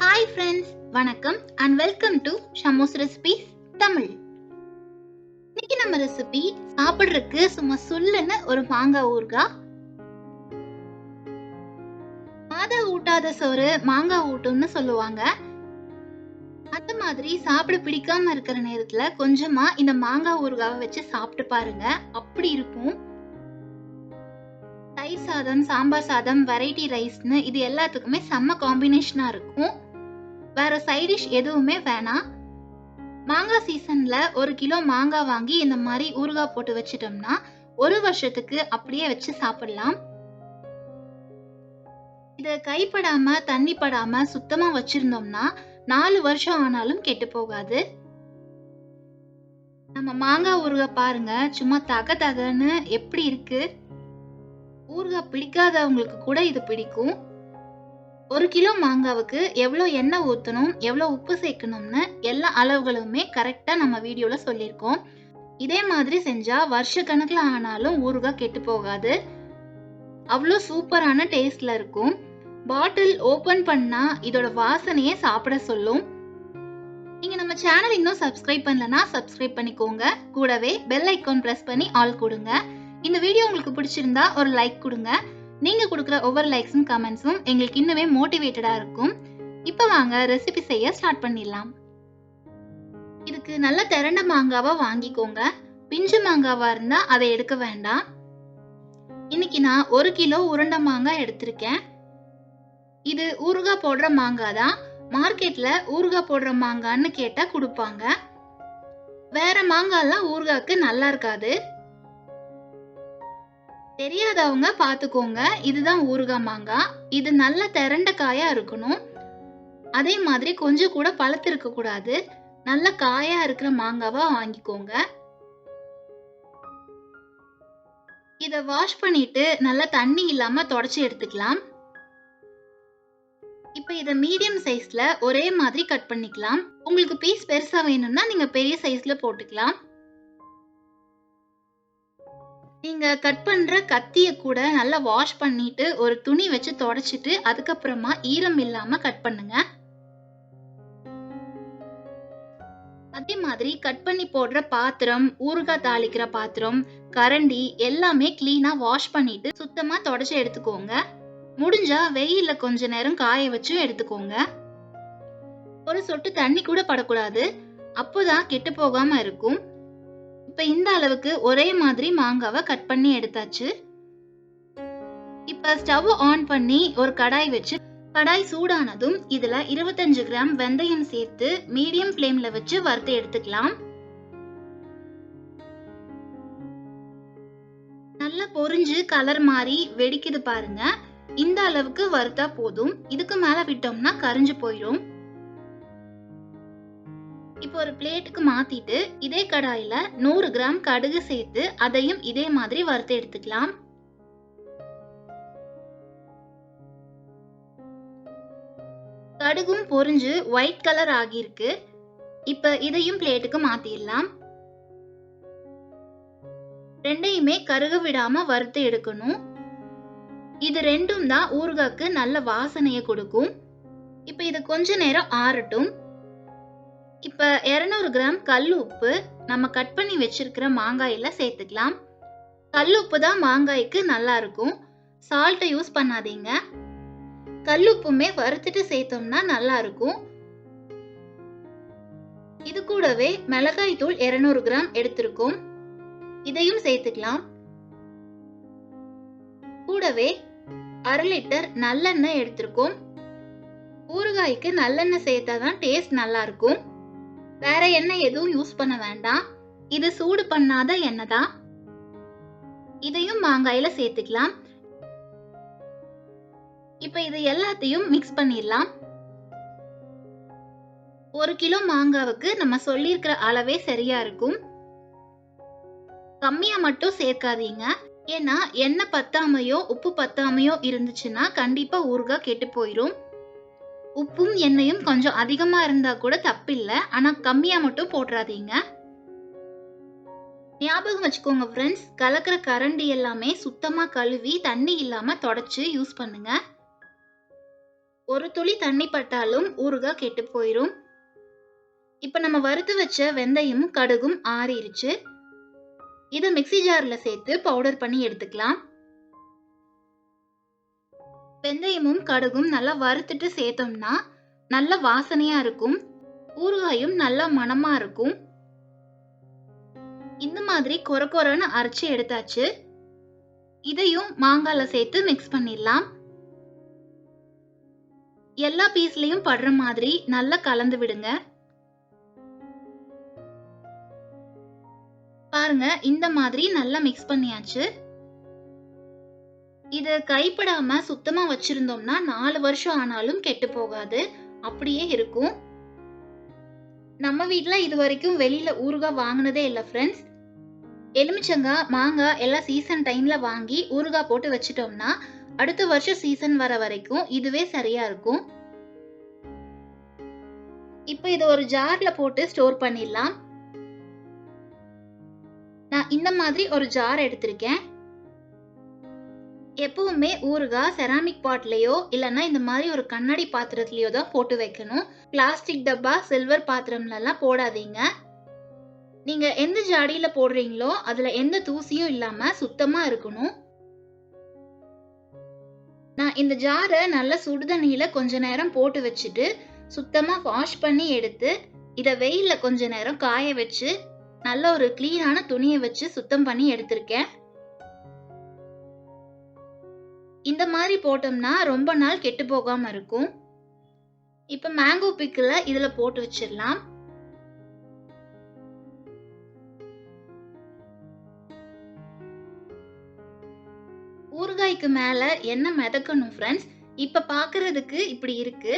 Hi friends வணக்கம் and welcome to Shamo's recipes Tamil இன்னைக்கு நம்ம ரெசிபி சாப்பிட்றதுக்கு சும்மா சொல்லுன்னு ஒரு மாங்காய் ஊறுகாய். மாதா ஊட்டாத சோறு மாங்காய் ஊட்டும்னு சொல்லுவாங்க. அந்த மாதிரி சாப்பிட பிடிக்காம இருக்கிற நேரத்துல கொஞ்சமா இந்த மாங்காய் ஊறுகாவை வச்சு சாப்பிட்டு பாருங்க. அப்படி இருக்கும். தயிர் சாதம் சாம்பார் சாதம் வெரைட்டி ரைஸ்னு இது எல்லாத்துக்குமே செம்ம காம்பினேஷனா இருக்கும். வேற சைடிஷ் எதுவுமே வேணாம். மாங்காய் சீசன்ல ஒரு கிலோ மாங்காய் வாங்கி இந்த மாதிரி ஊறுகாய் போட்டு வச்சிட்டோம்னா ஒரு வருஷத்துக்கு அப்படியே வச்சு சாப்பிடலாம். இதை கைப்படாம தண்ணி படாம சுத்தமா வச்சிருந்தோம்னா நாலு வருஷம் ஆனாலும் கெட்டு போகாது. நம்ம மாங்காய் ஊறுகாய் பாருங்க சும்மா தக தகன்னு எப்படி இருக்கு? ஊறுகாய் பிடிக்காதவங்களுக்கு கூட இது பிடிக்கும். ஒரு கிலோ மாங்காவுக்கு எவ்வளோ எண்ணெய் ஊற்றணும் எவ்வளோ உப்பு சேர்க்கணும்னு எல்லா அளவுகளுமே கரெக்டாக நம்ம வீடியோவில் சொல்லியிருக்கோம். இதே மாதிரி செஞ்சால் வருஷ கணக்கில் ஆனாலும் ஊறுகாய் கெட்டு போகாது. அவ்வளோ சூப்பரான டேஸ்டில் இருக்கும். பாட்டில் ஓப்பன் பண்ணால் இதோட வாசனையே சாப்பிட சொல்லும். நீங்கள் நம்ம சேனல் இன்னும் சப்ஸ்கிரைப் பண்ணலனா சப்ஸ்கிரைப் பண்ணிக்கோங்க. கூடவே பெல் ஐக்கான் ப்ரெஸ் பண்ணி ஆல் கொடுங்க. இந்த வீடியோ உங்களுக்கு பிடிச்சிருந்தா ஒரு லைக் கொடுங்க. நீங்க கொடுக்குற ஒவ்வொரு லைக்ஸும் கமெண்ட்ஸும் எங்களுக்கு இன்னுமே மோட்டிவேட்டடா இருக்கும். இப்போ வாங்க ரெசிபி செய்ய ஸ்டார்ட் பண்ணிடலாம். இதுக்கு நல்ல திரண்ட மாங்காவா வாங்கிக்கோங்க. பிஞ்சு மாங்காவா இருந்தா அதை எடுக்க வேண்டாம். இன்னைக்கு நான் ஒரு கிலோ உருண்டை மாங்காய் எடுத்திருக்கேன். இது ஊறுகாய் போடுற மாங்காய் தான். மார்க்கெட்ல ஊறுகாய் போடுற மாங்கான்னு கேட்டா கொடுப்பாங்க. வேற மாங்காய்லாம் ஊறுகாய்க்கு நல்லா இருக்காது. தெரியாதவங்க பார்த்துக்கோங்க இதுதான் ஊறுகாய் மாங்காய் இது நல்ல திரண்ட காயா இருக்கணும். அதே மாதிரி கொஞ்சம் கூட பழுத்திருக்க கூடாது. நல்ல காயா இருக்கிற மாங்காவா வாங்கிக்கோங்க. இதை வாஷ் பண்ணிட்டு நல்லா தண்ணி இல்லாம தொடச்சி எடுத்துக்கலாம். இப்போ இதை மீடியம் சைஸில் ஒரே மாதிரி கட் பண்ணிக்கலாம். உங்களுக்கு பீஸ் பெருசாக வேணும்னா நீங்கள் பெரிய சைஸில் போட்டுக்கலாம். நீங்கள் கட் பண்ணுற கத்தியை கூட நல்லா வாஷ் பண்ணிட்டு ஒரு துணி வச்சு தொடச்சிட்டு அதுக்கப்புறமா ஈரம் இல்லாமல் கட் பண்ணுங்க. அதே மாதிரி கட் பண்ணி போடுற பாத்திரம் ஊறுகாய் தாளிக்கிற பாத்திரம் கரண்டி எல்லாமே கிளீனா வாஷ் பண்ணிட்டு சுத்தமா தொடச்சி எடுத்துக்கோங்க. முடிஞ்சா வெயில்ல கொஞ்ச நேரம் காய வச்சு எடுத்துக்கோங்க. ஒரு சொட்டு தண்ணி கூட படக்கூடாது. அப்போதான் கெட்டு போகாம இருக்கும். இப்ப இந்த அளவுக்கு ஒரே மாதிரி மாங்காவை கட் பண்ணி எடுத்தாச்சு. இப்ப ஸ்டவ் ஆன் பண்ணி ஒரு கடாய் வச்சு கடாய் சூடானதும் இதுல இருபத்தஞ்சு கிராம் வெந்தயம் சேர்த்து மீடியம் ஃப்ளேம்ல வச்சு வறுத்து எடுத்துக்கலாம். நல்லா பொரிஞ்சு கலர் மாறி வெடிக்குது பாருங்க. இந்த அளவுக்கு வறுத்தா போதும். இதுக்கு மேல விட்டோம்னா கரிஞ்சு போயிடும் இப்போ ஒரு பிளேட்டுக்கு மாத்திட்டு இதே கடாயில நூறு கிராம் கடுகு சேர்த்து அதையும் இதே மாதிரி வறுத்து எடுத்துக்கலாம். கடுகும் பொரிஞ்சு ஒயிட் கலர் ஆகியிருக்கு. இப்ப இதையும் பிளேட்டுக்கு மாத்திடலாம். ரெண்டையுமே கருக விடாம வறுத்து எடுக்கணும். இது ரெண்டும் தான் ஊறுகாய்க்கு நல்ல வாசனையை கொடுக்கும். இப்போ இது கொஞ்ச நேரம் ஆறட்டும். இப்போ இரநூறு கிராம் கல் உப்பு நம்ம கட் பண்ணி வச்சிருக்கிற மாங்காயில் சேர்த்துக்கலாம். கல் உப்பு தான் மாங்காய்க்கு நல்லா இருக்கும். சால்ட்டை யூஸ் பண்ணாதீங்க. கல் உப்புமே வறுத்துட்டு சேர்த்தோம்னா நல்லா இருக்கும். இது கூடவே மிளகாய் தூள் 200 கிராம் எடுத்திருக்கோம். இதையும் சேர்த்துக்கலாம். கூடவே அரை லிட்டர் நல்லெண்ணெய் எடுத்திருக்கோம். ஊறுகாய்க்கு நல்லெண்ணெய் சேர்த்தா தான் டேஸ்ட் நல்லா இருக்கும் வேற எண்ணெய் எதுவும் யூஸ் பண்ண வேண்டாம். இது சூடு பண்ணாத எண்ணெய் தான். இதையும் மாங்காயில சேர்த்துக்கலாம். இப்ப இது எல்லாத்தையும் மிக்ஸ் பண்ணிடலாம். ஒரு கிலோ மாங்காவுக்கு நம்ம சொல்லியிருக்கிற அளவே சரியா இருக்கும். கம்மியா மட்டும் சேர்க்காதீங்க. ஏன்னா எண்ணெய் பத்தாமையோ உப்பு பத்தாமையோ இருந்துச்சுன்னா கண்டிப்பா ஊறுகாய் கெட்டு போயிடும் உப்பும் எண்ணெயும் கொஞ்சம் அதிகமா இருந்தா கூட தப்பில்லை. ஆனா கம்மியா மட்டும் போட்டுறாதீங்க ஞாபகம் வச்சுக்கோங்க ஃப்ரெண்ட்ஸ் கலக்கிற கரண்டி எல்லாமே சுத்தமா கழுவி தண்ணி இல்லாம தொடச்சு யூஸ் பண்ணுங்க. ஒரு துளி தண்ணி பட்டாலும் ஊறுகாய் கெட்டு போயிடும் இப்போ நம்ம வறுத்து வச்ச வெந்தயமும் கடுகும் ஆறிடுச்சு இதை மிக்ஸி ஜாரில் சேர்த்து பவுடர் பண்ணி எடுத்துக்கலாம். வெந்தயமும் கடுகும் நல்லா வறுத்துட்டு சேர்த்தோம்னா நல்ல வாசனையா இருக்கும். ஊறுகாயும் நல்ல மணமாக இருக்கும். இந்த மாதிரி கொர கொரன்னு அரைச்சி எடுத்தாச்சு. இதையும் மாங்காயில் சேர்த்து மிக்ஸ் பண்ணிடலாம். எல்லா பீஸ்லேயும் படுற மாதிரி நல்லா கலந்து விடுங்க. பாருங்க இந்த மாதிரி நல்லா மிக்ஸ் பண்ணியாச்சு. இது கைப்படாம சுத்தமா வச்சிருந்தோம்னா நாலு வருஷம் ஆனாலும் கெட்டு போகாது. அப்படியே இருக்கும். நம்ம வீட்டில் இது வரைக்கும் வெளியில ஊறுகாய் வாங்கினதே இல்லை ஃப்ரெண்ட்ஸ் எலுமிச்சங்காய் மாங்காய் எல்லாம் சீசன் டைம்ல வாங்கி ஊறுகாய் போட்டு வச்சிட்டோம்னா அடுத்த வருஷம் சீசன் வர வரைக்கும் இதுவே சரியா இருக்கும். இப்போ இதை ஒரு ஜார்ல போட்டு ஸ்டோர் பண்ணிடலாம். நான் இந்த மாதிரி ஒரு ஜார் எடுத்திருக்கேன். எப்பவுமே ஊறுகாய் செராமிக் பாட்லேயோ இல்லைன்னா இந்த மாதிரி ஒரு கண்ணாடி பாத்திரத்துலேயோ தான் போட்டு வைக்கணும். பிளாஸ்டிக் டப்பா சில்வர் பாத்திரம்லலாம் போடாதீங்க. நீங்கள் எந்த ஜாடியில் போடுறீங்களோ அதில் எந்த தூசியும் இல்லாமல் சுத்தமாக இருக்கணும். நான் இந்த ஜாரை நல்ல சுடுதண்ணியில் கொஞ்ச நேரம் போட்டு வச்சுட்டு சுத்தமாக வாஷ் பண்ணி எடுத்து இதை வெயிலில் கொஞ்ச நேரம் காய வச்சு நல்ல ஒரு கிளீனான துணியை வச்சு சுத்தம் பண்ணி எடுத்திருக்கேன். இந்த மாதிரி போட்டோம்னா ரொம்ப நாள் கெட்டு போகாம இருக்கும். இப்ப மேங்கோ பிக்கில் இதுல போட்டு வச்சிடலாம். ஊறுகாய்க்கு மேல எண்ணெய் மிதக்கணும் ஃப்ரெண்ட்ஸ் இப்ப பாக்குறதுக்கு இப்படி இருக்கு.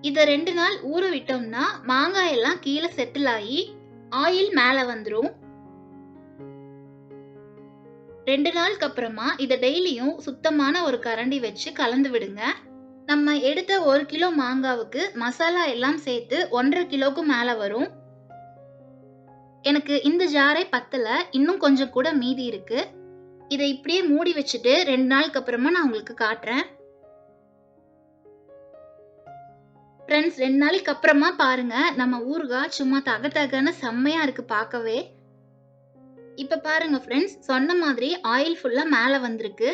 இத ரெண்டு நாள் ஊற விட்டோம்னா மாங்காய் எல்லாம் கீழே செட்டில் ஆகி ஆயில் மேலே வந்துடும் ரெண்டு நாளுக்கு அப்புறமா இதை டெய்லியும் சுத்தமான ஒரு கரண்டி வச்சு கலந்து விடுங்க. நம்ம எடுத்த ஒரு கிலோ மாங்காவுக்கு மசாலா எல்லாம் சேர்த்து ஒன்றரை கிலோக்கு மேலே வரும். எனக்கு இந்த ஜாரே பத்தல இன்னும் கொஞ்சம் கூட மீதி இருக்கு. இதை இப்படியே மூடி வச்சுட்டு ரெண்டு நாளுக்கு அப்புறமா நான் உங்களுக்கு காட்டுறேன். ஃப்ரெண்ட்ஸ் ரெண்டு நாளைக்கு அப்புறமா பாருங்க. நம்ம ஊறுகாய் சும்மா தக தகன்னு செம்மையா இருக்கு பார்க்கவே. இப்ப பாருங்க ஃப்ரெண்ட்ஸ் சொன்ன மாதிரி ஆயில் ஃபுல்லா மேல வந்திருக்கு.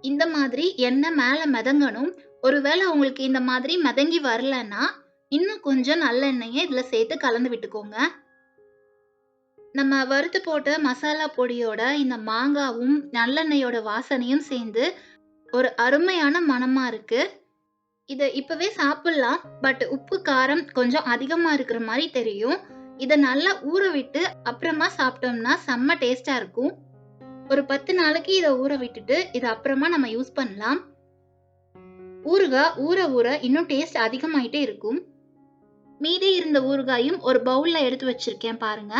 இந்த மாதிரி எண்ணெய் மேல மிதங்கணும். ஒருவேளை உங்களுக்கு இந்த மாதிரி மிதங்கி வரலன்னா இன்னும் கொஞ்சம் நல்லெண்ணெயை இதுல சேர்த்து கலந்து விட்டுக்கோங்க. நம்ம வறுத்து போட்ட மசாலா பொடியோட இந்த மாங்காவும் நல்லெண்ணெயோட வாசனையும் சேர்ந்து ஒரு அருமையான மணமாக இருக்குது இதை இப்பவே சாப்பிடலாம். பட் உப்பு காரம் கொஞ்சம் அதிகமா இருக்கிற மாதிரி தெரியும். இதை நல்லா ஊற விட்டு அப்புறமா சாப்பிட்டோம்னா செம்ம டேஸ்டா இருக்கும். ஒரு பத்து நாளைக்கு இதை ஊற விட்டுட்டு இதை அப்புறமா நம்ம யூஸ் பண்ணலாம். ஊறுகாய் ஊற ஊற இன்னும் டேஸ்ட் அதிகமாயிட்டே இருக்கும். மீதி இருந்த ஊறுகாயும் ஒரு பவுல்ல எடுத்து வச்சிருக்கேன் பாருங்க.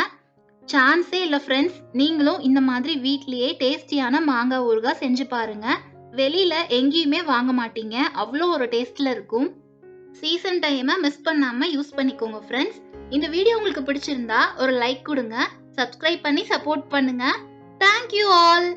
சான்ஸே இல்லை ஃப்ரெண்ட்ஸ் நீங்களும் இந்த மாதிரி வீட்லயே டேஸ்டியான மாங்காய் ஊறுகாய் செஞ்சு பாருங்க. வெளியில எங்கேயுமே வாங்க மாட்டீங்க. அவ்வளோ ஒரு டேஸ்ட்ல இருக்கும். சீசன் டைமை மிஸ் பண்ணாம யூஸ் பண்ணிக்கோங்க ஃப்ரெண்ட்ஸ் இந்த வீடியோ உங்களுக்கு பிடிச்சிருந்தா ஒரு லைக் கொடுங்க. சப்ஸ்கிரைப் பண்ணி சப்போர்ட் பண்ணுங்க. Thank you all